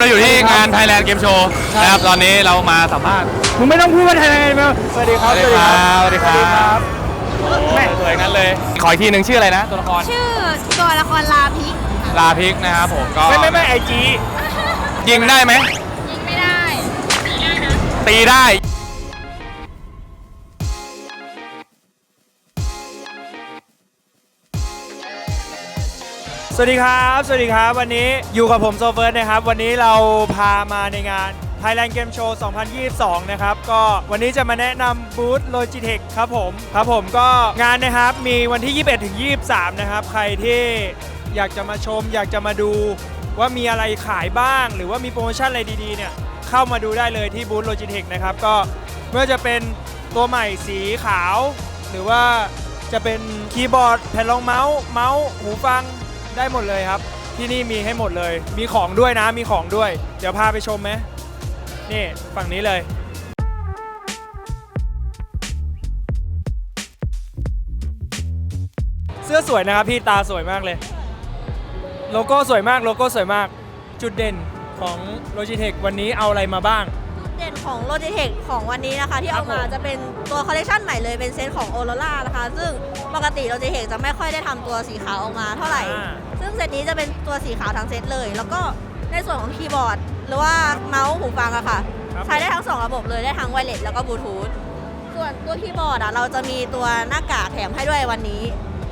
เราอยู่ที่งาน Thailand Game Show นะครับตอนนี้เรามาสัมภาษณ์มึงไม่ต้องพูดว่าไทยไงมาสวัสดีครับ สวัสดีครับสวัสดีครับแม่สวยงั้นเลย ขออีกทีหนึ่งชื่ออะไรนะ ตัวละครชื่อตัวละครลาพิกลาพิกนะครับผมก็ไม่ไม่ไม่ไอจียิงได้ไหมยิงไม่ได้ตีได้ สวัสดีครับ สวัสดีครับ วันนี้อยู่กับผมโซเฟิร์สนะครับ วันนี้เราพามาในงาน Thailand Game Show 2022 นะครับ ก็วันนี้จะมาแนะนำบูธ Logitech ครับผม ครับผมก็งานนะครับมีวันที่ 21ถึง23 นะครับ ใครที่อยากจะมาชม อยากจะมาดูว่ามีอะไรขายบ้าง หรือว่ามีโปรโมชั่นอะไรดีๆ เนี่ย เข้ามาดูได้เลยที่บูธ Logitech นะครับ ก็ไม่ว่าจะเป็นตัวใหม่สีขาว หรือว่าจะเป็นคีย์บอร์ดแผ่นรองเมาส์เมาส์หูฟัง ได้หมดเลยครับ ที่นี่มีให้หมดเลย มีของด้วยนะ มีของด้วย เดี๋ยวพาไปชมไหมนี่ฝั่งนี้เลย เสื้อสวยนะครับพี่ตาสวยมากเลย โลโก้สวยมากโลโก้สวยมาก จุดเด่นของ Logitech วันนี้เอาอะไรมาบ้าง เด่นของ Logitech ของวันนี้นะคะ ที่ครัเอาบมาผมจะเป็นตัวคอลเลคชันใหม่เลยเป็นเซตของ Aurora นะคะ ซึ่งปกติ Logitech จะไม่ค่อยได้ทำตัวสีขาวออกมาเท่าไหร่อ่าซึ่งเซตนี้จะเป็นตัวสีขาวทั้งเซตเลย แล้วก็ในส่วนของคีย์บอร์ด หรือว่าเมาส์หูฟังอะค่ะครับใช้ได้ทั้งสองระบบเลยได้ทั้งไวเลสแล้วก็บลูทูธส่วนตัวคีย์บอร์ดอะเราจะมีตัวหน้ากากแถมให้ด้วยวันนี้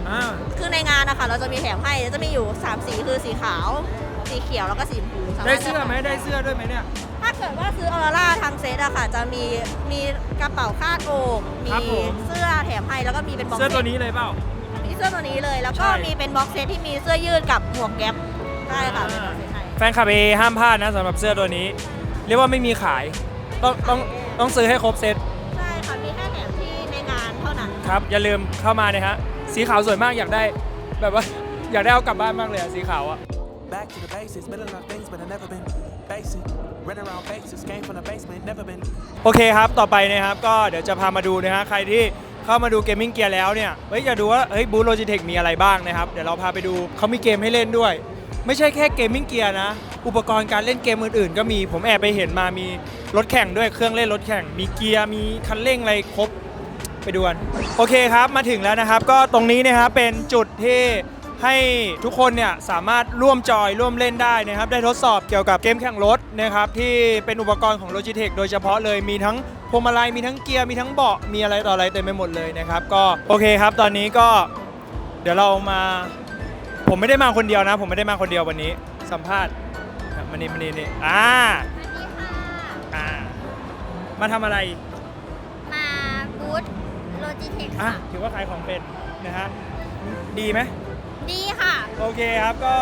อ่าคือในงานนะคะเราจะมีแถมให้จะมีอยู่ 3 สีคือสีขาว สีเขียวแล้วก็สีชมพูสาารถได้เสื้อไหมลืกได้เสื้อด้วยไหมเนี่ย ถ้าเกิดว่าซื้อออร่าทางเซตอะค่ะ จะมีมีกระเป๋าคาดอกมีครับผม เสื้อแถมให้แล้วก็มีเป็นบ็อกเสื้อเซตัวตนี้เลยเปล่า มีเสื้อตัวนี้เลย แล้วก็ใช่ มีเป็นบ็อกเซตที่มีเสื้อยืดกับหมวกแก๊ปได้ค่ะเป็นบ็อกเซตให้ แฟนคลับเอห้ามพลาดนะสำหรับเสื้อตัวนี้ เรียกว่าไม่มีขาย ต้องต้องต้องซื้อให้ครบเซตใช่ค่ะ มีแค่แถมที่ในงานเท่านั้น ครับ อย่าลืมเข้ามานะฮะ สีขาวสวยมากอยากได้ แบบว่า อยากได้เอากลับบ้านมากเลยอะสีขาวอะ Back to the basics, been a lot of things, but I never been basic. Run around faces, came from the basement, never been โอเคครับ ต่อไปนะครับ ก็เดี๋ยวจะพามาดูนะฮะ ใครที่เข้ามาดูเกมมิ่งเกียร์แล้วเนี่ย เฮ้ย อยากดูว่า เฮ้ย บูธโลจิเทคมีอะไรบ้างนะครับ เดี๋ยวเราพาไปดู เขามีเกมให้เล่นด้วย ไม่ใช่แค่เกมมิ่งเกียร์นะ อุปกรณ์การเล่นเกมอื่นๆ ก็มี ผมแอบไปเห็นมา มีรถแข่งด้วย เครื่องเล่นรถแข่ง มีเกียร์ มีคันเร่งอะไรครบ ไปดูกัน โอเคครับ มาถึงแล้วนะครับ ก็ตรงนี้นะครับ เป็นจุดที่ ให้ทุกคนเนี่ยสามารถร่วมจอยร่วมเล่นได้นะครับ ได้ทดสอบเกี่ยวกับเกมแข่งรถนะครับที่เป็นอุปกรณ์ของ Logitech โดยเฉพาะเลยมีทั้งพวงมาลัยมีทั้งเกียร์มีทั้งเบาะมีอะไรต่ออะไรเต็มไปหมดเลยนะครับ ก็โอเคครับ ตอนนี้ก็เดี๋ยวเรามา ผมไม่ได้มาคนเดียวนะ ผมไม่ได้มาคนเดียววันนี้ สัมภาษณ์ครับมานี่มานี่นี่อ่าอ่ามาทำอะไรมาบูธโลจิเทคอะค่ะถือว่าขายของเป็นนะฮะดีไหม ดีค่ะ โอเคครับก็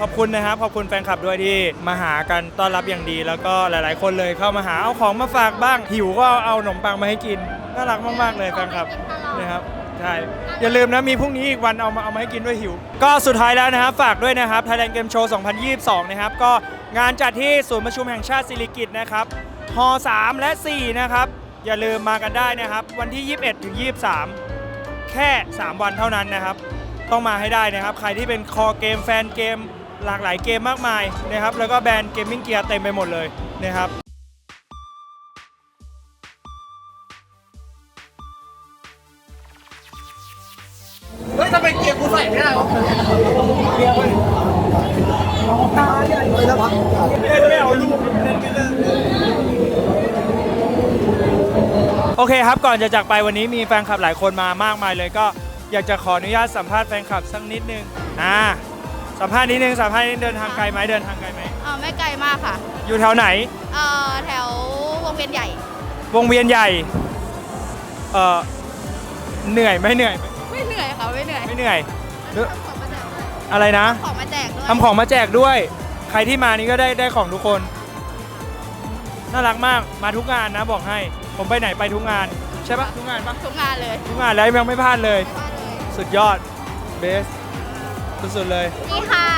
ขอบคุณนะครับ ขอบคุณแฟนคลับด้วยที่มาหากันต้อนรับอย่างดี แล้วก็หลาย ๆ คนเลยเข้ามาหาเอาของมาฝากบ้าง หิวก็เอาเอาขนมปังมาให้กินน่ารักมาก ๆ เลยแฟนคลับขอให้กินตลอดนะครับใช่อย่าลืมนะมีพรุ่งนี้อีกวันเอามาเอามาให้กินด้วยหิว ก็สุดท้ายแล้วนะครับ ฝากด้วยนะครับ Thailand Game Show 2022 นะครับ ก็งานจัดที่ศูนย์ประชุมแห่งชาติสิริกิติ์นะครับฮ3และ 4 นะครับ อย่าลืมมากันได้นะครับ วันที่ 21ถึง23 แค่ 3 วันเท่านั้นนะครับ ต้องมาให้ได้นะครับ ใครที่เป็นคอเกมแฟนเกม หลากหลายเกมมากมายนะครับ แล้วก็แบรนด์เกมมิ่งเกียร์เต็มไปหมดเลยนะครับโอเคครับก่อนจะจากไปวันนี้มีแฟนคลับหลายคนมามากมายเลยก็ อยากจะขออนุญาตสัมภาษณ์แฟนคลับสักนิดนึงอ่าสัมภาษณ์นิดนึงสัมภาษณ์นิดนึงเดินทางไกลไหมเดินทางไกลไหมเออไม่ไกลมากค่ะ อยู่แถวไหนเออแถววงเวียนใหญ่ วงเวียนใหญ่เอ่อเหนื่อยไหมเหนื่อยไหมไม่เหนื่อยค่ะไม่เหนื่อยไม่เหนื่อยหรือทำของมาแจกด้วยอะไรนะของมาแจกด้วยทำของมาแจกด้วย ใครที่มานี่ก็ได้ได้ของทุกคนน่ารักมากมาทุกงานนะบอกให้ ผมไปไหนไปทุกงาน ใช่ปะทุกงานปะทุกงานเลย ทุกงานแล้วยังไม่พลาดเลย ไม่ว่าเลย สุดยอดเบสสุดๆเลย นี่ค่ะ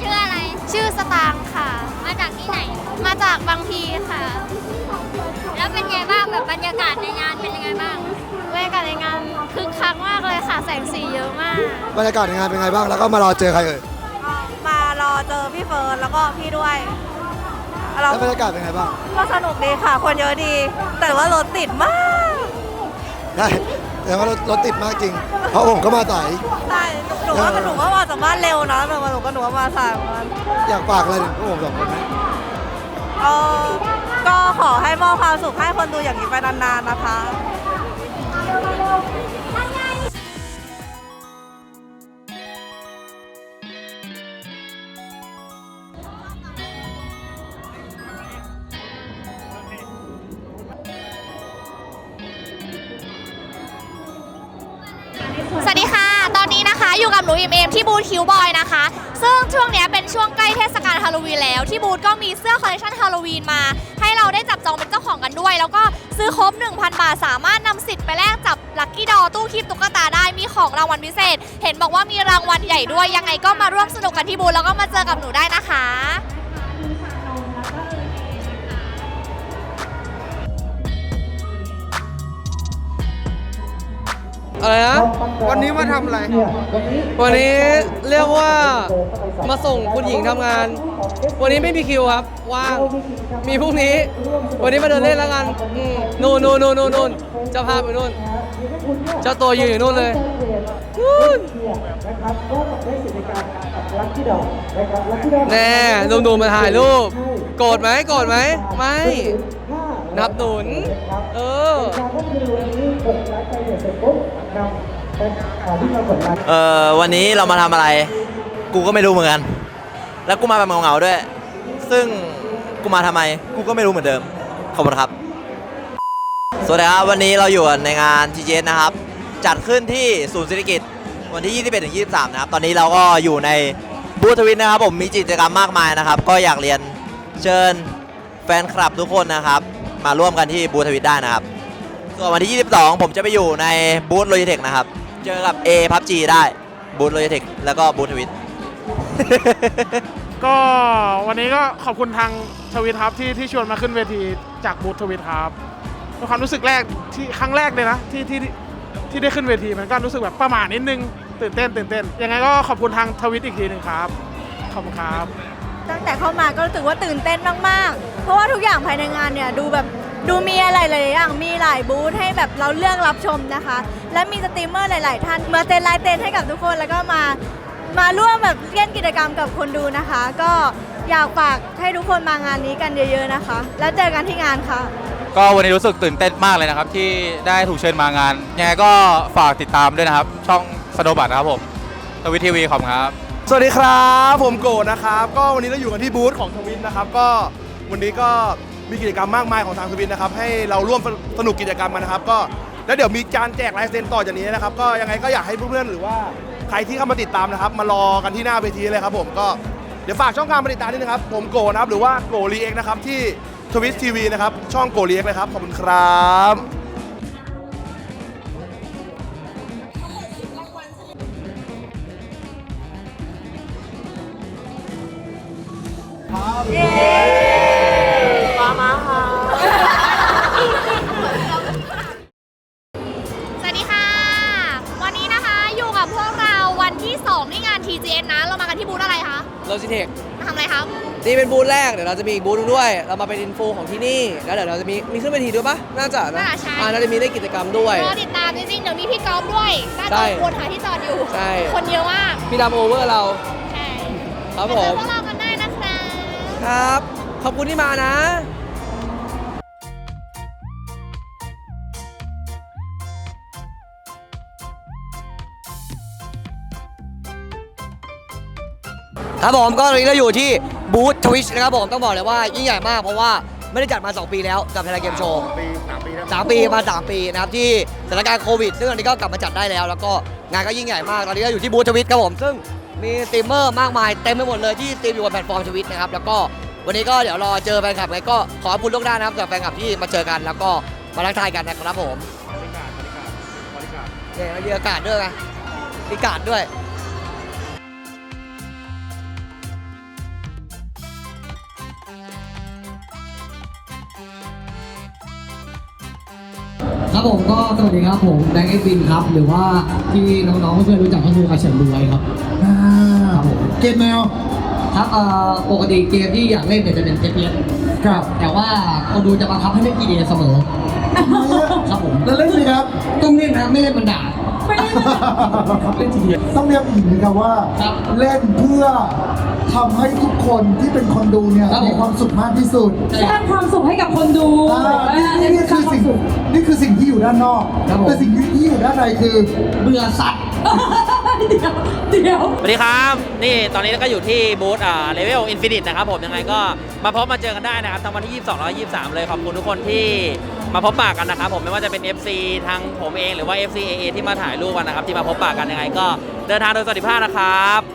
ชื่ออะไร ชื่อสตางค์ค่ะ มาจากที่ไหน มาจากบางพีค่ะ แล้วเป็นไงบ้างแบบบรรยากาศในงานเป็นยังไงบ้างบรรยากาศในงานคึกคักมากเลยค่ะ แสงสีเยอะมาก บรรยากาศในงานเป็นไงบ้างแล้วก็มารอเจอใครเอ่ยมารอเจอพี่เฟิร์นแล้วก็พี่ด้วยเราแล้วบรรยากาศเป็นไงบ้างก็สนุกดีค่ะ คนเยอะดี แต่ว่ารถติดมาก ได้ แต่ว่ารถรถติดมากจริง เพราะผมก็มาสายใช่หนูว่าหนูว่ามาจากบ้านเร็วนะแต่ว่าหนูก็หนูว่ามาสายเหมือนกันอยากฝากอะไรถึงพวกผมสองคนไหมเออก็ขอให้มอบความสุขให้คนดูอย่างนี้ไปนานๆนะคะ คิวบอยนะคะ ซึ่งช่วงนี้เป็นช่วงใกล้เทศกาลฮาโลวีนแล้ว ที่บูธก็มีเสื้อคอลเลคชันฮาโลวีนมา ให้เราได้จับจองเป็นเจ้าของกันด้วย แล้วก็ซื้อครบ 1,000 บาท สามารถนำสิทธิ์ไปแลกจับลัคกี้ดอตู้คีบตุ๊กตาได้มีของรางวัลพิเศษ เห็นบอกว่ามีรางวัลใหญ่ด้วยยังไงก็มาร่วมสนุกกันที่บูธแล้วก็มาเจอกับหนูได้นะคะ อะไรนะ วันนี้มาทำอะไร วันนี้เรียกว่ามาส่งคุณหญิงทำงาน วันนี้ไม่มีคิวครับ ว่าง มีพรุ่งนี้ วันนี้มาเดินเล่นแล้วกันอืมนู่นนู่นนู่นนู่นนู่นเจ้าภาพอยู่นู่น เจ้าตัวยืนอยู่นู่นเลยนู่นแน่หนุ่มๆมาถ่ายรูป โกรธไหมโกรธไหม ไม่ นับหนุน เออเออวันนี้เรามาทำอะไร กูก็ไม่รู้เหมือนกัน แล้วกูมาแบบเหงาๆด้วย ซึ่งกูมาทำไม กูก็ไม่รู้เหมือนเดิม ขอบคุณครับ สวัสดีครับ วันนี้เราอยู่ในงาน TGS นะครับ จัดขึ้นที่ศูนย์เศรษฐกิจวันที่ 21ถึง23 นะครับ ตอนนี้เราก็อยู่ในบูธทวิตนะครับ ผมมีกิจกรรมมากมายนะครับ ก็อยากเรียนเชิญแฟนคลับทุกคนนะครับ มาร่วมกันที่บูธทวิตได้นะครับ ส่วนวันที่ 22 ผมจะไปอยู่ในบูธโลจิเทคนะครับ เจอกับ A พับ G ได้บูธโลจิเทคแล้วก็บูธทวิต ก็วันนี้ก็ขอบคุณทางทวิตครับที่ที่ชวนมาขึ้นเวทีจากบูธทวิตครับเป็นความรู้สึกแรกที่ครั้งแรกเลยนะที่ที่ที่ได้ขึ้นเวทีมันก็รู้สึกแบบประหม่านิดนึงตื่นเต้นตื่นเต้นยังไงก็ขอบคุณทางทวิตอีกทีหนึ่งครับขอบคุณครับ ตั้งแต่เข้ามาก็รู้สึกว่าตื่นเต้นมากๆ เพราะว่าทุกอย่างภายในงานเนี่ยดูแบบดูมีอะไรหลายๆอย่าง มีหลายบูธให้แบบเราเลือกรับชมนะคะ และมีสตรีมเมอร์หลาย ๆ ท่านมาเต้นไลน์เต้นให้กับทุกคนแล้วก็มามาร่วมแบบเล่นกิจกรรมกับคนดูนะคะ ก็อยากฝากให้ทุกคนมางานนี้กันเยอะ ๆนะคะ แล้วเจอกันที่งานค่ะ ก็วันนี้รู้สึกตื่นเต้นมากเลยนะครับ ที่ได้ถูกเชิญมางานยังไงก็ฝากติดตามด้วยนะครับ ช่องสโนบัตนะครับผมทวิตทีวีขอบคุณครับ สวัสดีครับ ผมโกดนะครับ ก็วันนี้เราอยู่กันที่บูธของทวินนะครับ ก็วันนี้ก็มีกิจกรรมมากมายของทางทวินนะครับ ให้เราร่วมสนุกกิจกรรมกันนะครับ ก็แล้วเดี๋ยวมีการแจกลายเซ็นต่อจากนี้นะครับ ก็ยังไงก็อยากให้เพื่อนๆหรือว่าใครที่เข้ามาติดตามนะครับ มารอกันที่หน้าเวทีเลยครับผมก็เดี๋ยวฝากช่องทางมาติดตามด้วยนะครับ ผมโกนะครับหรือว่าโกรีเอ็กนะครับที่ทวิตทีวีนะครับช่องโกรีเอ็กเลยครับขอบคุณครับ สวัสดีค่ะ วันนี้นะคะอยู่กับพวกเราวันที่2ที่งาน TGN นะ เรามากันที่บูธอะไรคะโลจิเทคมาทำอะไรครับนี่เป็นบูธแรก เดี๋ยวเราจะมีอีกบูธหนึงด้วย เรามาเป็นอินโฟของที่นี่ แล้วเดี๋ยวเราจะมีมีขึ้นเวทีด้วยปะน่าจะนะน่าใช่อ่าน่าจะมีได้กิจกรรมด้วย รอติดตามจริงๆ เดี๋ยวมีพี่กอล์ฟด้วยน่าใช่จะวนหาที่จอดอยู่ ใช่ คนเยอะมากพี่ดำโอเวอร์เรา ใช่ครับมาผเจอมพวกเรา ครับ ขอบคุณที่มานะครับผมก็ตอนนี้เราอยู่ที่บูธทวิชนะครับผมต้องบอกเลยว่ายิ่งใหญ่มากเพราะว่าไม่ได้จัดมา 2 ปีแล้วกับไทยเกมโชว์สามปีมา 3 ปีนะครับที่สถานการณ์โควิด ซึ่งอันนี้ก็กลับมาจัดได้แล้ว แล้วก็งานก็ยิ่งใหญ่มากตอนนี้ก็อยู่ที่บูธทวิตครับผมซึ่ง มีสตรีมเมอร์มากมายเต็มไปหมดเลยที่สตรีมอยู่บนแพลตฟอร์มทวิตนะครับแล้วก็วันนี้ก็เดี๋ยวรอเจอแฟนคลับไงก็ขอขอบคุณล่วงหน้านะครับสำหรับแฟนคลับที่มาเจอกัน แล้วก็มาทักทายกันนะครับผมเนี่ยมีอากาศด้วยไงมีอากาศด้วย ครับผมก็สวัสดีครับผมแบงค์เอ็กวินครับ หรือว่าที่น้องๆเพื่อนๆรู้จักก็คืออาเฉินรวยครับครับผม เกมแนวครับเอ่อปกติเกมที่อยากเล่นเนี่ยจะเป็น FPS ครับ แต่ว่าคนดูจะบังคับให้เล่นกีเดย์เสมอ ครับผม แล้วเล่นสิครับ ต้องเล่นนะไม่เล่นมันด่าเล่นทีเดียว ต้องเรียกอีกนะครับว่าเล่นเพื่อทำให้ทุกคนที่เป็นคนดูเนี่ยมีความสุขมากที่สุดสร้างความสุขให้กับคนดูอ่านี่นี่คือสิ่งนี่คือสิ่งที่อยู่ด้านนอกแต่สิ่งที่อยู่ด้านในคือเบื่อสัตว์ เดี๋ยวสวัสดีครับ นี่ตอนนี้ก็อยู่ที่บูธอ่าเลเวลอินฟินิตนะครับผมยังไงก็มาพบมาเจอกันได้นะครับทั้งวันที่ 22 และ 23 เลยขอบคุณทุกคนที่ มาพบปากกันนะครับผมไม่ว่าจะเป็น FC ทางผมเองหรือว่า FC AA ที่มาถ่ายรูปกันนะครับที่มาพบปากกันยังไงก็เดินทางโดยสวัสดิภาพนะครับ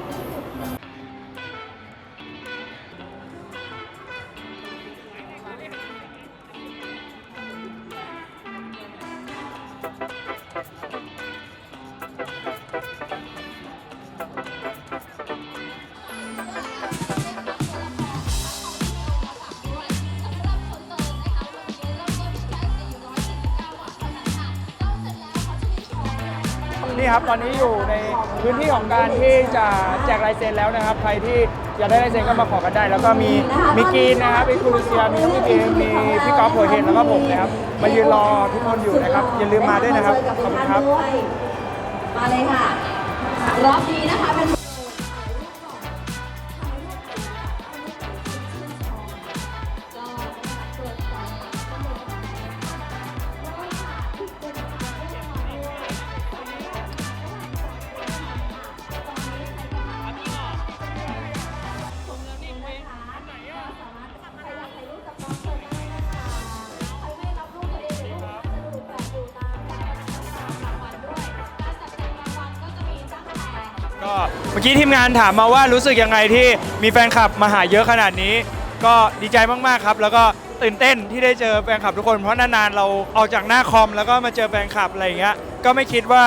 ครับตอนนี้อยู่ในพื้นที่ของการที่จะแจกลายเซ็นแล้วนะครับ ใครที่อยากได้ลายเซ็นก็มาขอกันได้ แล้วก็มีมีกรีนนะครับมีคูลูเซียมีพี่เกมมีพี่กอล์ฟโหเฮนแล้วก็ผมนะครับมายืนรอทุกคนอยู่นะครับอย่าลืมมาด้วยนะครับขอบคุณครับ มาเลยค่ะรอบดีนะคะ เมื่อกี้ทีมงานถามมาว่ารู้สึกยังไงที่มีแฟนคลับมาหาเยอะขนาดนี้ ก็ดีใจมากๆครับ แล้วก็ตื่นเต้นที่ได้เจอแฟนคลับทุกคนเพราะนานๆเราออกจากหน้าคอมแล้วก็มาเจอแฟนคลับอะไรอย่างเงี้ยก็ไม่คิดว่า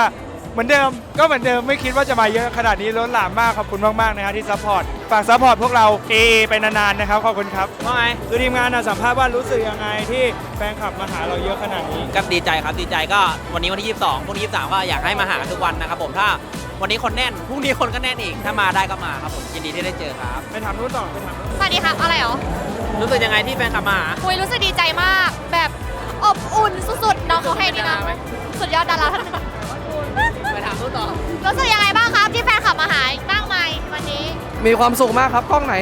เหมือนเดิมก็เหมือนเดิมไม่คิดว่าจะมาเยอะขนาดนี้ล้นหลามมากขอบคุณมากๆนะฮะที่ซัพพอร์ต ฝากซัพพอร์ตพวกเราเอไปนานๆนะครับ ขอบคุณครับว่าไงคือทีมงานนะสัมภาษณ์ว่ารู้สึกยังไงที่แฟนคลับมาหาเราเยอะขนาดนี้ก็ดีใจครับดีใจก็วันนี้วันที่ 22พรุ่งนี้23 ก็อยากให้มาหาทุกวันนะครับผมถ้าวันนี้คนแน่นพรุ่งนี้คนก็แน่นอีกถ้ามาได้ก็มาครับผมยินดีที่ได้เจอครับไปถามนู้นต่อไปถามนู้นสวัสดีครับอะไรเหรอรู้สึกยังไงที่แฟนคลับมาหาคุยรู้สึกดีใจมาก แบบอบอุ่นสุดๆน้องเขาให้นี่นะเป็นดาราไหมสุดยอดดาราท่านหนึ่งไปถามนู้นต่อรู้สึกยังไงบ้างครับที่แฟนขับมาหาบ้างไหมวันนี้ มีความสุขมากครับกล้องไหน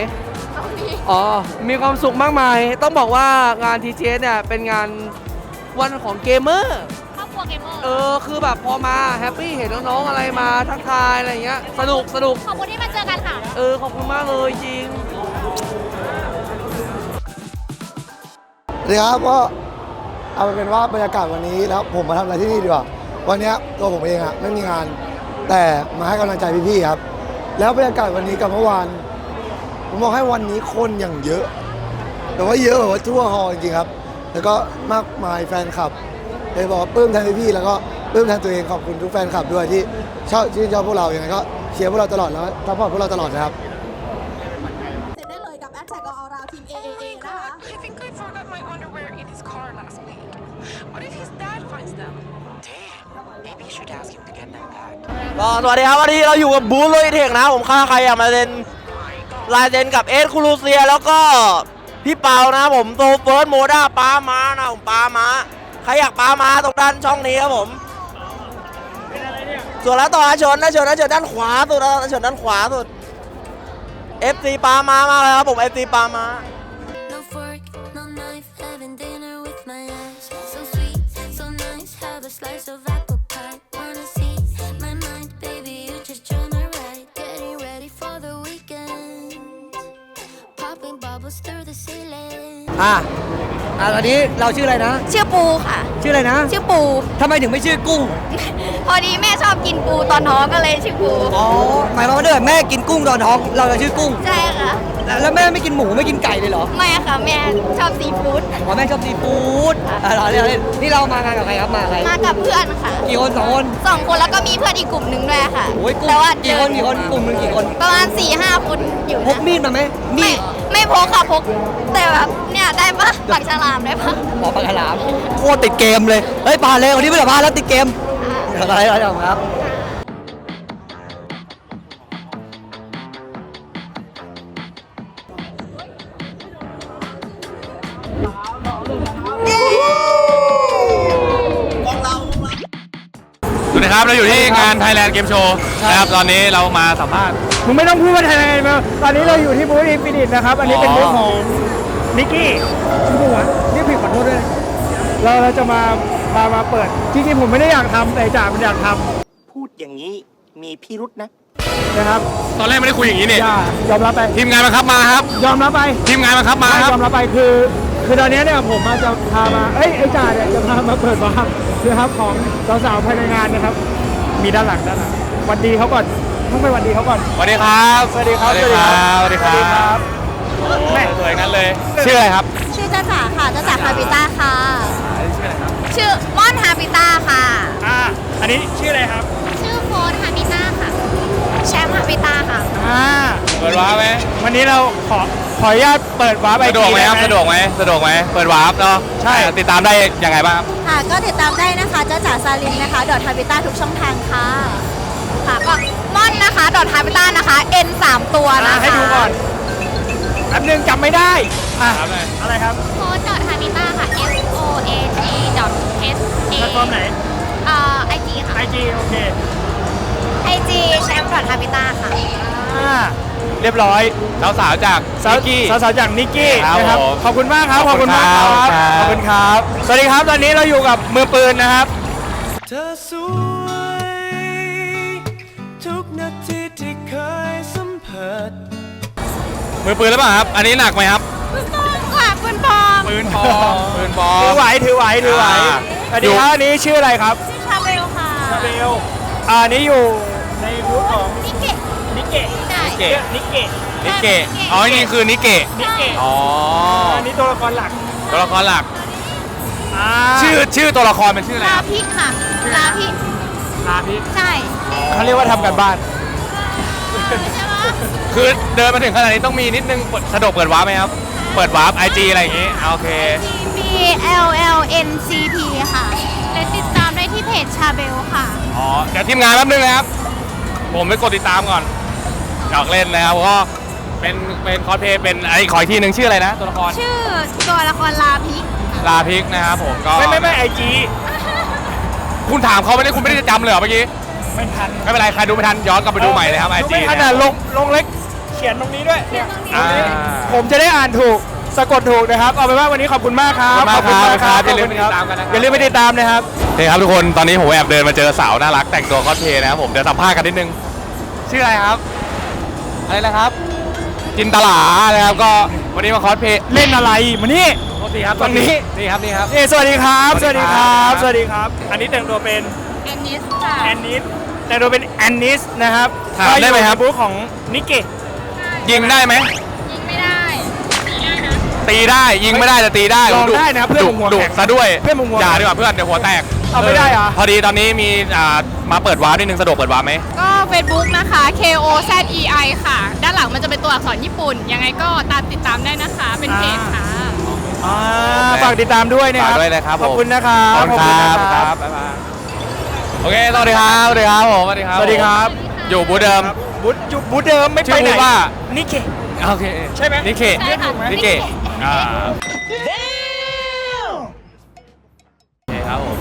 ตรงนี้อ๋อ มีความสุขมากมาย ต้องบอกว่างาน TGS เนี่ยเป็นงานวันของเกมเมอร์ ครอบครัวเกมเมอร์เออ คือแบบพอมาแฮปปี้เห็นน้องๆอะไรมาทักทายอะไรอย่างเงี้ย สนุกสนุก ขอบคุณที่มาเจอกันค่ะ เออ ขอบคุณมากเลยจริง สวัสดีครับก็เอาเป็นว่าบรรยากาศวันนี้แล้วผมมาทำอะไรที่นี่ดีกว่า วันเนี้ยตัวผมเองอะไม่มีงาน แต่มาให้กำลังใจพี่ๆครับ แล้วบรรยากาศวันนี้กับเมื่อวานผมบอกให้วันนี้คนอย่างเยอะ แต่ว่าเยอะแบบว่าทั่วฮอลล์จริงๆครับ แล้วก็มากมายแฟนคลับเลยบอกว่าปลื้มแทนพี่ๆแล้วก็ปลื้มแทนตัวเองขอบคุณทุกแฟนคลับด้วยที่ชอบชื่นชอบพวกเราอย่างไรก็เชียร์พวกเราตลอดแล้วซัพพอร์ตพวกเราตลอดนะครับ ก็สวัสดีครับวันนี้เราอยู่กับบูโรยเทคนะผมค่าใครอยากมาเซนลายเซนกับเอสคูลูเซียแล้วก็พี่เปานะผมโซเฟิร์สโมด้าปาม้านะผมปาม้าใครอยากปาม้าตรงด้านช่องนี้ครับผมส่วนแล้วต่ออาชนนะชนนะชนด้านขวาสุดนะชนด้านขวาสุด FC ปาม้ามากเลยครับผม FC ปาม้า อะอะตอนนี้เราชื่ออะไรนะ ชื่อปูค่ะ ชื่ออะไรนะชื่อปู ทำไมถึงไม่ชื่อกุ้ง พอดีแม่ชอบกินปูตอนท้องก็เลยชื่อปูอ๋อ หมายความว่าถ้าเกิดแม่กินกุ้งตอนท้อง เราจะชื่อกุ้ง ใช่ค่ะ แล้วแล้วแม่ไม่กินหมูไม่กินไก่เลยเหรอไม่ค่ะแม่ชอบซีฟู้ดอ๋อแม่ชอบซีฟู้ดอะเราเล่นเราเล่นนี่เรามางานกับใครครับมาใคร มากับเพื่อนค่ะกี่คนสองคนสองคนแล้วก็มีเพื่อนอีกกลุ่มหนึ่งด้วยค่ะโอ้ยกุ้งแต่ว่ากี่คนกี่คนกลุ่มหนึงกี่คนประมาณ4ี่ห้าคนอยู่พกมีดมาไหมมีไม่ด ไม่พกค่ะพกแต่แบบเนี่ยได้ปะปากฉลามได้ปะหมอปลากระลามโคตรติดเกมเลยเฮ้ยปาเลยวันนี้ไม่สัมภาษณ์แล้วติดเกมอะไรอะไรครับ ครับ เราอยู่ที่งาน Thailand Game Show นะครับ ตอนนี้เรามาสัมภาษณ์ มึงไม่ต้องพูดว่าไทยมาตอนนี้เราอยู่ที่บูธอินฟินิตนะครับ อันนี้เป็นบูธของนิกกี้ชื่อหัวนี่ผิดขอโทษด้วย เราเราจะมามามาเปิด จริงๆผมไม่ได้อยากทำแต่จ่ามันอยากทำพูดอย่างนี้มีพิรุษนะนะครับตอนแรกไม่ได้คุยอย่างนี้นี่อย่ายอมรับไป ทีมงานบังคับมาครับ ยอมรับไปทีมงานบังคับมาครับ ยอมรับไปคือ คือตอนนี้เนี่ยผมมาจะพามา เอ้ยไอ้จ่าเนี่ยจะพามาเปิดวาร์ป นะครับของสาวๆภายในงานนะครับ มีด้านหลังด้านหลังหวันดีเขาก่อนต้องไปหวันดีเขาก่อน สวัสดีครับสวัสดีครับสวัสดีครับสวัสดีครับแม่สวยงั้นเลยชื่ออะไรครับชื่อจ้าจ๋าค่ะจ้าจ๋าฮาบิต้าค่ะ ชื่ออะไรครับชื่อม่อนฮาบิต้าค่ะ อ่าอันนี้ชื่ออะไรครับชื่อโฟนฮาบิต้าค่ะ แชมป์ฮาบิต้าค่ะ อ่า เปิดวาร์ปไหมวันนี้เราขอขออนุญาตเปิดวาร์ปไอสะดวกไหมครับสะดวกไหมสะดวกไหมเปิดวาร์ปเนาะใช่ติดตามได้ยังไงบ้างครับค่ะก็ติดตามได้นะคะจ้าจ๋าซาลินนะคะดอทฮาบิต้าทุกช่องทางค่ะค่ะก็ม่อนนะคะดอทฮาบิต้านะคะ N 3ตัวอ่านะคะให้ดูก่อนแป๊บนึงจำไม่ได้อะครับเลยอะไรครับโค้ดดอทฮาบิต้าค่ะ S O A T ดอท S A แพลตฟอร์มไหนเอ่อไอจีค่ะ IG โอเค IG แชมป์ดอทฮาบิต้าค่ะ อ่า เรียบร้อยสาวๆจากสาวนิกกี้ สาวๆจากนิกกี้ครับนะครับผมขอบคุณมากครับขขออบบคุคุณณมากคครัรับบขอบคุณครับ สวัสดีครับตอนนี้เราอยู่กับมือปืนนะครับ เธอสวยทุกนาทีที่เคยสัมผัส มือปืนหรือเปล่าครับ อันนี้หนักไหมครับค่ะคุณปอมปืนปลอมปืนปลอมถือไหวถือไหวถือไหวอ่า สวัสดีครับอันนี้ชื่ออะไรครับชาเบลค่ะชาเบลอ่าอันนี้อยู่ในบูธของนิ เกะนิกเกะนิเกะอ๋อนี่คือนิเกะนิกเกะอ๋ออันนี้ตัวละครหลักตัวละครหลักอ่าชื่อชื่อตัวละครเป็นชื่ออะไรลาครับพิกค่ะลาพิกลาพิกใช่เขาเรียกว่าทำกันบ้าน คือเดินมาถึงขนาดนี้ต้องมีนิดนึงเปิดสะดวกเปิดวาร์ปไหมครับ เปิดวาร์ปไอจีอะไรอย่างงี้อ่าโอเค B L L N C P ค่ะและติดตามได้ที่เพจชาเบลค่ะ อ๋อ เดี๋ยวทีมงานแป๊บนึงนะครับ ผมไปกดติดตามก่อน อยากเล่นนะครับก็เป็นเป็นคอสเพลย์เป็นไอ้ขออีกทีหนึ่งชื่ออะไรนะตัวละครชื่อตัวละครลาพิกลาพิกนะครับผมก็ไม่ไม่ไม่ไอจีคุณถามเขาไม่ได้คุณไม่ได้จำเลยเหรอเมื่อกี้ไม่ทันไม่เป็นไรใครดูไม่ทันย้อนกลับไปดูใหม่เลยครับไอดูจีไม่ทันอะลงลงเล็กเขียนตรงนี้ด้วยเนี่ยอ่าผมจะได้อ่านถูกสะกดถูกนะครับ เอาเป็นว่าวันนี้ขอบคุณมากครับ ขอบคุณมากครับขอย่าลืมบไปคุณติดตามกันนะครับอย่าลืมไปติดตามนะครับโอเคครับทุกคน ตอนนี้ผมแอบเดินมาเจอสาวน่ารักแต่งตัวคอสเพลย์นะครับผม เดี๋ยวสัมภาษณ์กันนิดนึง ชื่ออะไรครับ อะไรนะครับจินตลานะครับก็วันนี้มาคอสเพลย์เล่นอะไรมานี่ โทษทีครับตรงนี้ นี่ครับนี่ครับนี่สวัสดีครับสสวัวัสสดีดีคครัรับบสวัสดีครับ อันนี้แต่งตัวเป็นแอนนิสค่ะแอนนิสแต่งตัวเป็นแอนนิสนะครับถามได้ไหมครับ ก็อยู่ในบูธของนิกเกะยิงได้ไหมยิงไม่ได้ตีได้ยิงไม่ได้แต่ตีได้ลองดุได้นะเพื่อนผมหัวดุแข็งซะด้วยเพื่อนผมหัวอย่าแข็งดีกว่าเพื่อนเดี๋ยวหัวแตกเอาไม่ได้เหรอ พอดีตอนนี้มีอ่า มาเปิดวาร์ปนิดนึงสะดวกเปิดวาร์ปไหมก็ Facebook นะคะ K O Z E I ค่ะ ด้านหลังมันจะเป็นตัวอักษรญี่ปุ่น ยังไงก็ตามติดตามได้นะคะ เป็นเพจค่ะ อ่าฝากติดตามด้วยนะคฝากรับด้วยนะครับผมขอบคุณนะครับขอบคุณครับ ขอณครับบ๊ายบาย โอเคสวัสดีครับสวัสดีครับผมสวัสดีครับสวัสดีครับ อยู่บูธเดิมบูธจุบูธเดิมไม่ชื่ไปอไหนบูธว่า นิกเกะโอเคใช่ไหม นิเคใช่ค่ะ นิเคอ่าโอเคครับผม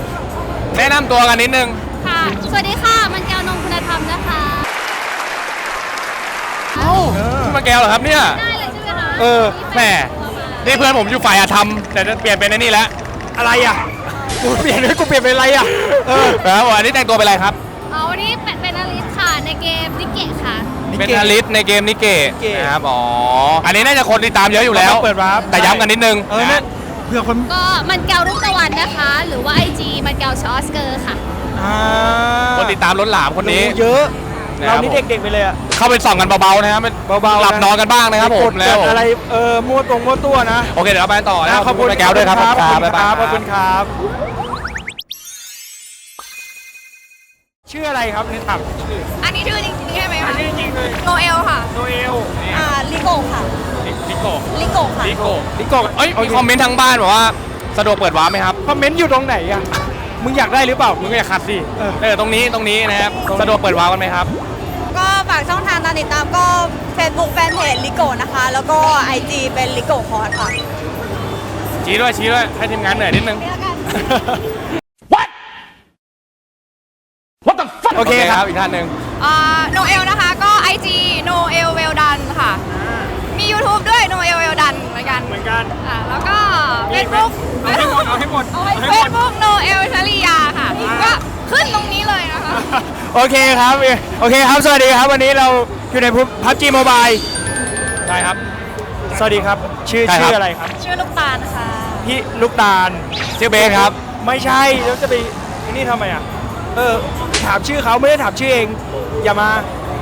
แนะนำตัวกันนิดนึงค่ะ สวัสดีค่ะ มันแก้วนมคุณธรรมนะคะ เอ้าชื่อมาแก้วเหรอครับเนี่ย ได้เลยใช่ไหมคะเออแหมนี่เพื่อนผมอยู่ฝ่ายอาธรรมแต่จะเปลี่ยนเป็นไอ้นี่แล้วอะไรอะ กูเปลี่ยนเลยกูเปลี่ยนเป็นอะไรอะ เออครับผมอันนี้แต่งตัวเป็นอะไรครับเอาวันนี้เป็นเป็นอลิสค่ะ ในเกมนิเกะค่ะ เป็นอลิสในเกมนิเกะ นะครับ อ๋อ อันนี้น่าจะคนติดตามเยอะอยู่แล้ว เปิดวาร์ปแต่ย้ำกันนิดนึงเออเนี่ยเผื่อคนก็มันแก้วรุ่งตะวันนะคะ หรือว่า IG มันแก้วชอสเกอร์ค่ะ อ่าคนติดตามล้นหลามคนนี้เยอะ นะคเรารับนี่เด็กๆไปเลยอะเข้าไปส่องกันเบาๆนะครับเบาๆหลับนอนกันบ้างนะครับผมกดแล้วเกิดอะไรเออมั่วตรงมั่วตัวนะโอเคเดี๋ยวเราไปต่อนะขอบคุณแม่แก้วด้วยครับขอบคุณบ๊ายคบายรับขอบคุณครับ ชื่ออะไรครับนี่ถามชื่ออันนี้ชื่อจริงๆใช่ไหมอัคะนนี้จริงๆเลยโนเอลค่ะ โนเอลอ่า ลิโกค่ะ ลิโกลิโกค่ะ ลิโกลิโกเอ้ยมีคอมเมนต์ทางบ้านบอกว่าสะดวกเปิดวาร์ปไหมครับ คอมเมนต์อยู่ตรงไหนอะ มึงอยากได้หรือเปล่า มึงก็อย่าขัดสิ เออ เออ ตรงนี้ ตรงนี้นะครับ สะดวกเปิดวาร์ปกันไหมครับ ก็ฝากช่องทางการติดตามก็ Facebook แฟนเพจลิโกนะคะ แล้วก็ IG เป็นลิโกคอร์สค่ะ ชี้ด้วย ชี้ด้วย ให้ทีมงานเหนื่อยนิดนึงนี่ละกัน What the โอเคครับ อีกท่านหนึ่ง โนเอลนะคะก็ IG โนเอลเวลดันค่ะ มี YouTube ด้วยโนเอลเวลดันเหมือนกันเหมือนกัน อ่าแล้วก็ Facebook เอาให้หมดเอาให้หมดเอาเอาให้เฟหมซด บุ๊กโนเอลชลียาค่ะ ก็ขึ้นตรงนี้เลยนะคะ โอเคครับ โอเคครับ สวัสดีครับ วันนี้เราอยู่ในพับจีโมบายใช่ครับ สวัสดีครับ ชื่อใช่ครับ ชื่ออะไรครับ ชื่อลูกตาลค่ะ พี่ลูกตาล ชื่อเบสครับ ไม่ใช่ แล้วจะไปนี่ทำไมอะ เออ ถามชื่อเขาไม่ได้ถามชื่อเอง อย่ามา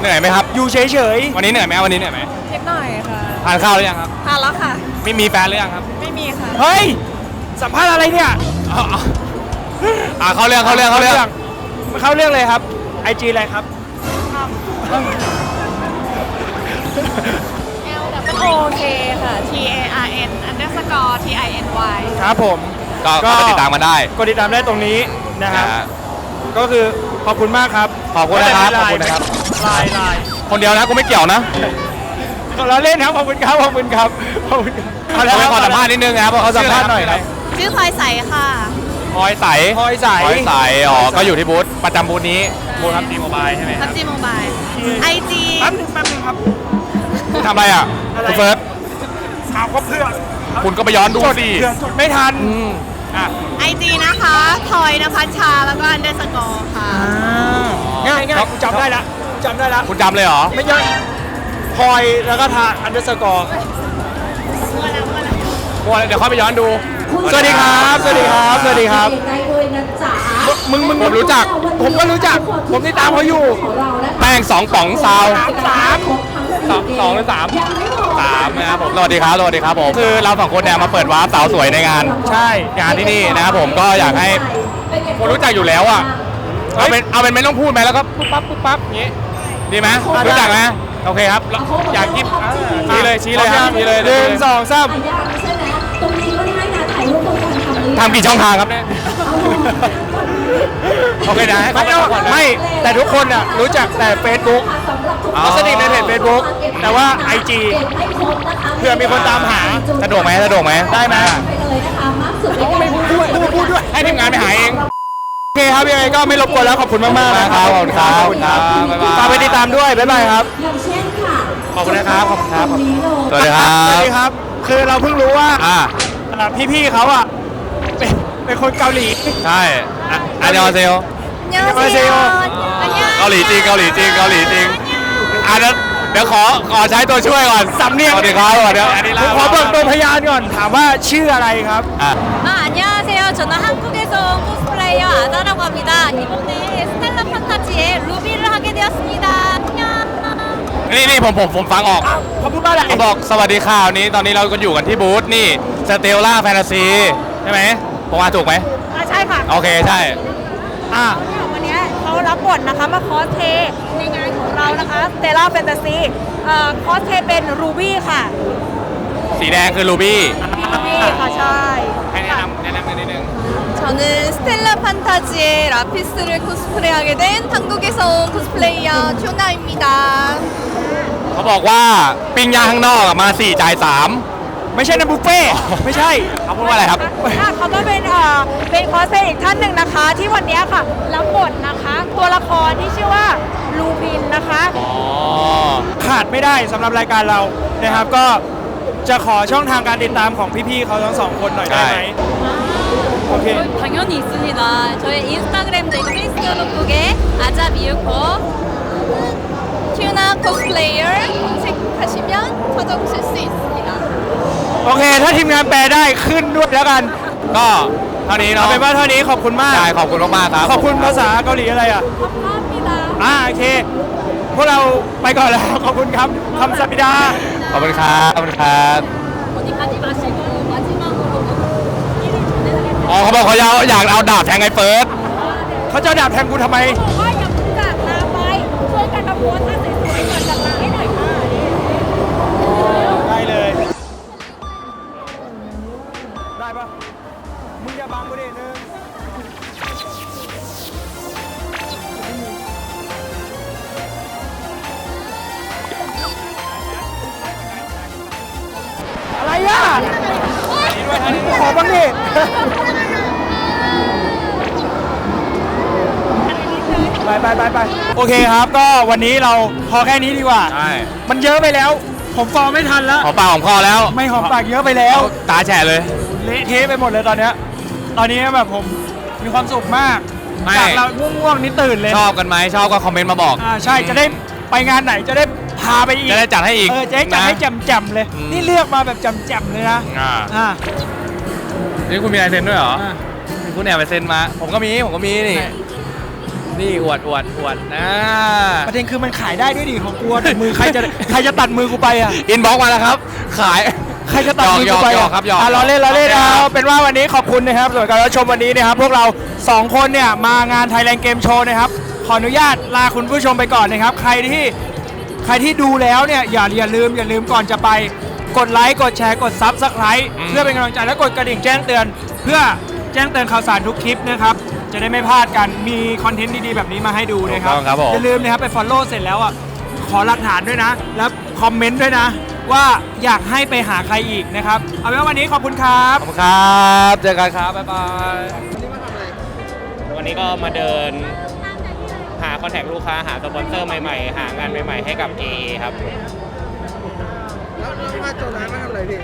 เหนื่อยไหมครับ อยู่เฉยวันนี้เหนื่อยไหมวันนี้เหนื่อยไหมเล็กหน่อยค่ะทานข้าวหรือยังครับ ทานแล้วค่ะ ไม่มีแฟนหรือยังครับ ไม่มีค่ะ ๆ เฮ้ย สัมภาษณ์อะไรเนี่ยอ๋ออ๋ออ่าเข้าเรื่องเข้าเรื่องเข้าเรื่องมาเข้าเรื่องเลยครับไอจีอะไรครับโอเคค่ะ T A R N underscore T I N Y ครับผม ก็ก็ไปติดตามกันได้กดติดตามได้ตรงนี้นะครับนะฮะก็คือขอบคุณมากครับขอบคุณนะครับขอบคุณนะครับ ลายลายคนเดียวนะกูไม่เกี่ยวนะเราเล่นครับขอบคุณครับขอบคุณครับขอบคุณครับเอาละขอสัมภาษณ์นิดนึงนะครับขอสัมภาษณ์หน่อยครับ ชื่อพลอยใสค่ะ พลอยใสพลอยใส พลอยใสอ๋อ ก็อยู่ที่บูธประจำบูธนี้บูธทับจีโมบายใช่ไหมคพัรับ บจีโมบายไอจีแป๊บนึงแป๊บนึงครับ ทำอะไรอะ อะไร คุณเฟิร์ส ถามก็เพื่อนคุณก็ไปย้อนดูจดสิ เพื่อนจดไม่ทันอืมอะไอจีนะคะพลอยนภัชชาแล้วก็ underscore ค่ะ ง่ายง่ายจำได้ละจำได้ละคุณจำเลยเหรอ ไม่ใช่พลอยแล้วก็ทาอันเดอร์สกอร์กลัวเดี๋ยวค่อยไปย้อนดู สวัสดีครับ สวัสดีครับ สวัสดีครับ ได้ด้วยนะจ๊ะมึงมึงผมรู้จัก ผมก็รู้จัก ผมติดตามเขาอยู่ แป้งสองป๋องซาวสามสองสองหรือสามสามนะครับผมสวัสดีครับสวัสดีครับผมคือเราสองคนเนี่ยมาเปิดวาร์ปสาวสวยในงาน ใช่งานที่นี่นะครับผมก็อยากให้คนรู้จักอยู่แล้วอะเอาเป็นเอาเป็นไม่ต้องพูดไหมแล้วก็ปุ๊บปั๊บปุ๊บปั๊บอย่างงี้ดีไหมรู้จักไหมโอเคครับแล้วอยากกินชี้เลยชี้เลยครับชี้เลยหนึ่งสองสามใช่ไหม ทำนี้ทำกี่ช่องทางครับเนี่ย โอเคนะให้เขาไม่ไปก่อนนะ ไม่แต่ทุกคนอะรู้จักแต่ Facebook อ๋อเขาสนิทในเพจ Facebook แต่ว่า IG เพื่อมีคนตามหา สะดวกไหมสะดวกไหมได้ไหมไปเลยนะคะมากสุดในการไม่พูดด้วยพูดพูดด้วย ให้ทีมงานไปหาเอง โอเคครับยังไงก็ไม่รบกวนแล้วขอบคุณมากมากๆนะครับขอบคุณครับขอบคุณครับบ๊ายบาย ฝากไปติดตามด้วย บ๊ายบายครับ อย่างเช่นค่ะขอบคุณนะครับขอบคุณครับตรงนี้เลยสวัสดีครัสวัสบ ดีครับ คือเราเพิ่งรู้ว่าอ่าอ่าพี่ๆเขาอะ เป็นเป็นคนเกาหลี ใช่อะอันยองเซล안녕하세요เกาหลีจริงเกาหลีจริงเกาหลีจริงอันาเดี๋ยวขอขอใช้ตัวช่วยก่อนสำเนียง สวัสดีครับสวัสดีครับอันนี้ผลามขอเบิกตัวพยานก่อน ถามว่าชื่ออะไรครับ อะ 아, 안녕하세 요. 저는 한국에서 온 코스플เก어아다라고 합니 다. 이번에 스텔라 판타지의 루비를 하게 되었습니 다. 안 녕. นี่นี่ผมผมผมฟังออก อ้าวเขาพูดว่าอะไร บอกสวัสดีข่าวนี้ตอนนี้เราก็อยู่กันที่บูธนี่สเตลล่าแฟนตาซี ช่ไหมผมอ่านถูกไหม อ่าใช่ค่ะ โอเคใช่ อ่า วันนี้เขารับบทนะคะมาคอสเพลย์ในงานของเรานะคะเ e ล่าแฟนตาซีคอสเพลย์เป็นรูบี้ค่ะ สีแดงคือลูบี้ รูบี้ค่ะใช่ ให้แนะนำแนะนำกันนิดนึง 저는 스텔라 판타지의 라피스를 코스프레하게 된 한국에서 온 코스플레이어 튜나입니다. เขาบอกว่าปิ้งย่างข้างนอกอะมา4จ่าย3 ไม่ใช่นะบุฟเฟ่ต์ไม่ใช่ เขา พูดว่าอะไรครับ ค่ะเขาก็เป็นเอ่อเป็นคอสเพลย์อีกท่านหนึ่งนะคะ ที่วันนี้ค่ะรับบทนะคะ ตัวละครที่ชื่อว่าลูบินนะคะ อ๋อ ขาดไม่ได้สำหรับรายการเรานะครับ ก็จะขอช่องทางการติดตามของพี่ๆเขาทั้งสองคนหน่อยได้ไหม โอเค 당연히 있습니다. 저의 인스타그램 네 페이스북에 아자미유코 튜나 코스플레이어 검색하시면 찾아보실 수 있습니다. โอเค ถ้าทีมงานแปลได้ขึ้นด้วยแล้วกันก็เท่านี้เนาะเป็นว่าเท่านี้ขอบคุณมาก ได้ขอบคุณมากครับขอบคุณภาษาเกาหลีอะไรอะ ขอบคุณพี่ดา อ่าโอเค พวกเราไปก่อนแล้ว ขอบคุณครับคำสัปดาห์ ขอบคุณครับขอบคุณครับ.อ๋อเขาบอกเขาอยากอยากเอาดาบแทงไอ้เฟิร์ส เขาจะดาบแทงกูทำไม บอกว่าอยากพิ่ากลาไปช่วยกันประมวลท่ บ้างดิไปไปไปไปโอเคครับ ก็วันนี้เราพอแค่นี้ดีกว่า ใช่มันเยอะไปแล้ว ผมฟอร์มไม่ทันแล้ว หอมปากหอมคอแล้วไม่หอมปากเยอะไปแล้ว ตาแฉะเลย เละเทะไปหมดเลยตอนเนี้ยตอนนี้แบบผมมีความสุขมากไม่ จากเราง่วงๆนี่ตื่นเลยชอบกันไหมชอบก็คอมเมนต์มาบอก อ่าใช่จะได้ไปงานไหนจะได้พาไปอีกจะได้จัดให้อีกเออจะได้จัดนะให้แจ่มๆเลย อืม นี่เลือกมาแบบแจ่มๆเลยนะ อ่า อ่า นี่คุณมีลายเซ็นด้วยเหรอมีคุณแอบไปเซ็นมา ผมก็มีผมก็มีนี่ นี่อวดอวดอวดนะประเด็นคือมันขายได้ด้วยดิของกลัวแต่มือใครจะใครจะตัดมือกูไปอะอินบ็อกมาแล้วครับ ขายใครจะตัดมือหยกูอกไปหยออะกครับหยอกอะเราเล่นเราเล่นหยอกเอาเป็นว่าวันนี้ขอบคุณนะครับสำหรับการรับชมวันนี้นะครับ พวกเราสองคนเนี่ยมางาน Thailand Game Show นะครับ ขออนุญาตลาคุณผู้ชมไปก่อนนะครับ ใครที่ใครที่ดูแล้วเนี่ยอย่าอย่าลืมอย่าลืมก่อนจะไป กดไลค์กดแชร์กดซับสไครต์เพื่อเป็นกำลังใจและกดกระดิ่งแจ้งเตือน เพื่อแจ้งเตือนข่าวสารทุกคลิปนะครับ จะได้ไม่พลาดกันมีคอนเทนต์ดีๆ แบบนี้มาให้ดูนะครับถูกต้องครับผม อย่าลืมนะครับไป Follow เสร็จแล้วอะขอหลักฐานด้วยนะ แล้วคอมเมนต์ด้วยนะ ว่าอยากให้ไปหาใครอีกนะครับเอาเป็นว่าวันนี้ขอบคุณครับ ขอบคุณครับเจอกันครับ บ๊ายบาย วันนี้ก็มาเดินหาคอนแทคลูกค้าหาสปอนเซอร์ใหม่ๆ หางานใหม่ๆ ให้กับ AA ครับ แล้วแล้วมาโจนามาทำอะไรพี่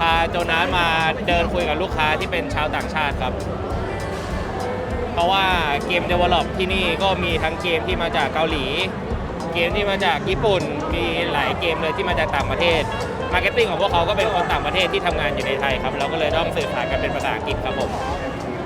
พาโจนาสมาเดินคุยกับลูกค้าที่เป็นชาวต่างชาติครับ เพราะว่าเกม develop ที่นี่ก็มีทั้งเกมที่มาจากเกาหลี เกมที่มาจากญี่ปุ่น มีหลายเกมเลยที่มาจากต่างประเทศ มาร์เก็ตติ้งของพวกเขาก็เป็นคนต่างประเทศที่ทำงานอยู่ในไทยครับ เราก็เลยต้องสื่อสารกันเป็นภาษาอังกฤษครับผม